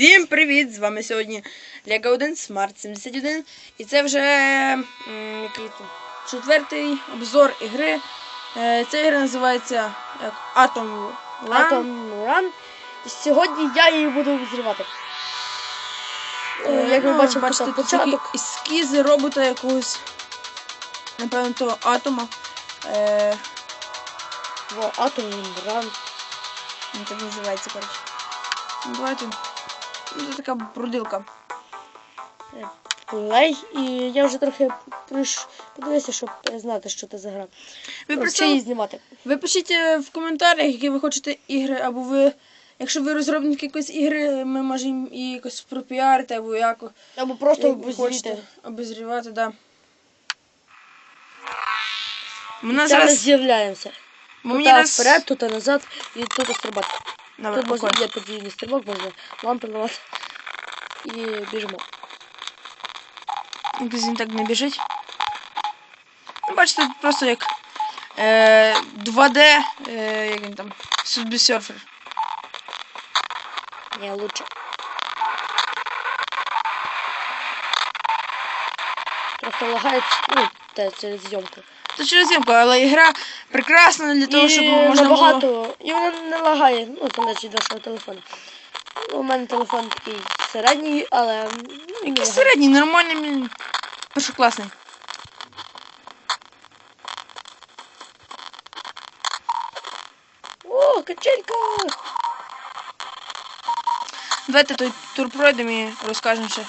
Всім привіт! З вами сьогодні Lego 1 Smart 71. І це вже який четвертий обзор ігри. Е, Ця ігра називається як Atom Run. Atom Run. І Сьогодні я її буду взривати. Е, Як ви ну, бачите, бачите, початок. ескізи робота якогось. Напевно, то атома. Е, Во, Atom Run. він так називається, коротше. Ну, давайте. Це така брудилка. Плей. І я вже трохи приш... подивився, щоб знати, що це за гра. Ви про її знімати. Ви пишіть е, в коментарях, які ви хочете ігри, або ви, якщо ви розробник якоїсь ігри, ми можемо її якось пропіарити, або яко. Або просто обозріти. обозрівати, да. Ми зараз. з'являємося. Мені вперед, тут назад і тут стрибати. Добре, Тут можна є подвійний стрибок, можна лампи ламати. І біжимо. Якось він так не біжить. Ну, бачите, тут просто як е, 2D, е, як він там, Surfer. Ні, лучше. Просто лагає, ну, те, через зйомку. Це через зйомку, але ігра прекрасна для того, і щоб можна було... набагато, і вона не лагає, ну, залежить від вашого телефону. Ну, у мене телефон такий середній, але ну, не Якийсь середній, нормальний, першокласний. О, качелька! Давайте той тур пройдемо і розкажемо ще.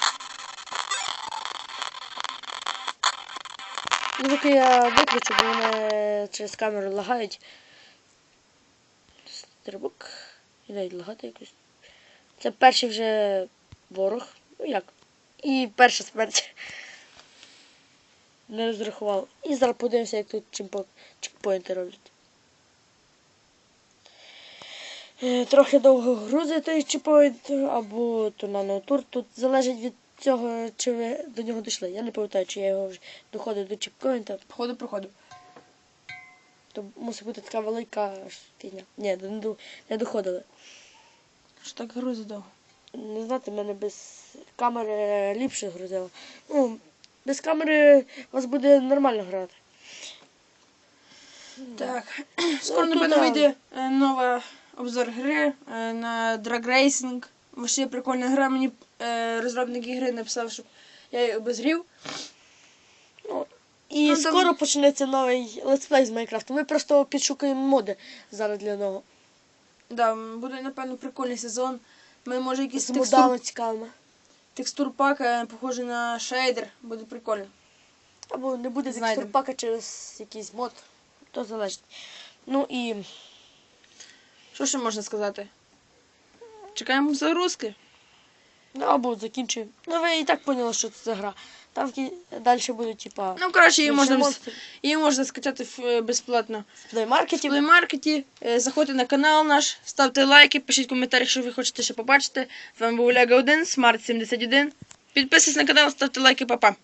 Звуки я виключу, бо вони через камеру лагають. Стрибок. І навіть лагати якось. Це перший вже ворог. Ну як? І перша смерть. Не розрахував. І зараз подивимося, як тут чекпоінти роблять. Е, Трохи довго грузить той чекпоінт або на тур. Тут залежить від цього, чи ви до нього дійшли. Я не пам'ятаю, чи я його вже доходив до чекпоінта. Походу, проходу. То мусить бути така велика фігня. Ні, не, до- не доходили. Що так грузить довго? Не знати, мене без камери ліпше грузило. Ну, без камери у вас буде нормально грати. Так. Скоро, Ну, напевно, вийде е, нова обзор гри е, на Drag Racing. Ще прикольна гра. Мені розробник ігри написав, щоб я її обозрів. Ну, і Ну, там- скоро почнеться новий летсплей з Майнкрафту. Ми просто підшукуємо моди зараз для нього. Да, буде, напевно, прикольний сезон. Ми може якийсь З текстур, модами цікавими. текстур пак, е, похожий на шейдер. Буде прикольно. Або не буде Знайдемо. текстурпака через якийсь мод. То залежить. Ну і Що ще можна сказати? Чекаємо загрузки. Ну, або закінчуємо. Ну ви і так поняли, що це за гра. Там далі буде, типа, Ну, коротше, її можна, її можна скачати е, безплатно. в плеймаркеті. в плеймаркеті. Е, Заходьте на канал наш, ставте лайки, пишіть коментарі, що ви хочете ще побачити. З вами був Лего 1, Смарт 71. Підписуйтесь на канал, ставте лайки, па-па.